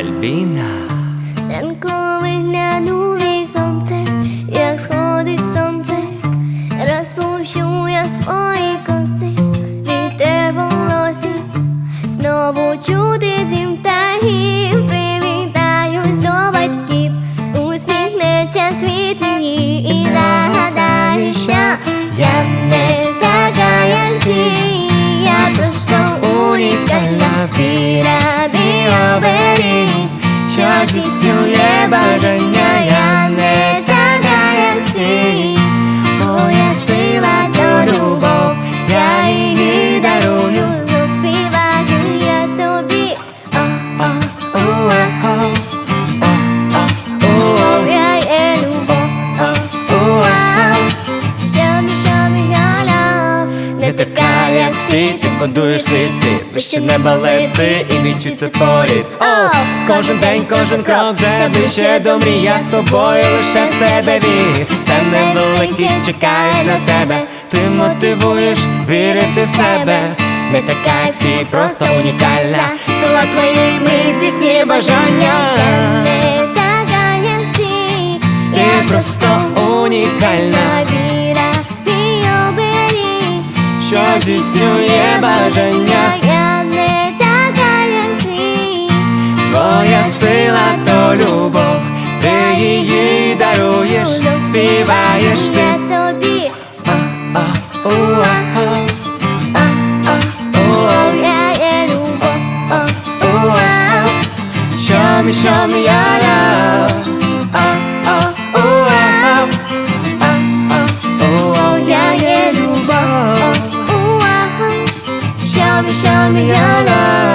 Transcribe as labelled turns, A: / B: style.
A: Альбіна Ранковий гляну віконце, як сходить сонце, розпущу я свої коси, вітер волосі, знову чути.
B: Не така, як всі, ти будуєш свій світ Вище неба лети і відчуться політ О, кожен день, кожен крок вже ближче до мрій Я з тобою лише в себе вір Все невеликий чекає на тебе. Ти мотивуєш вірити в себе. Не така, як всі, просто унікальна. Сила твоєї ми здійснює бажання.
A: Не така, як всі.
B: Ти просто унікальна wciąż istnieje marzenia. Jany taka jak z nich Moja
A: syla to
B: Ty jej darujesz
A: Śpiewajesz ty. tobie. A, a, u, a, a.
B: Show me, show me,
A: I משם יאללה.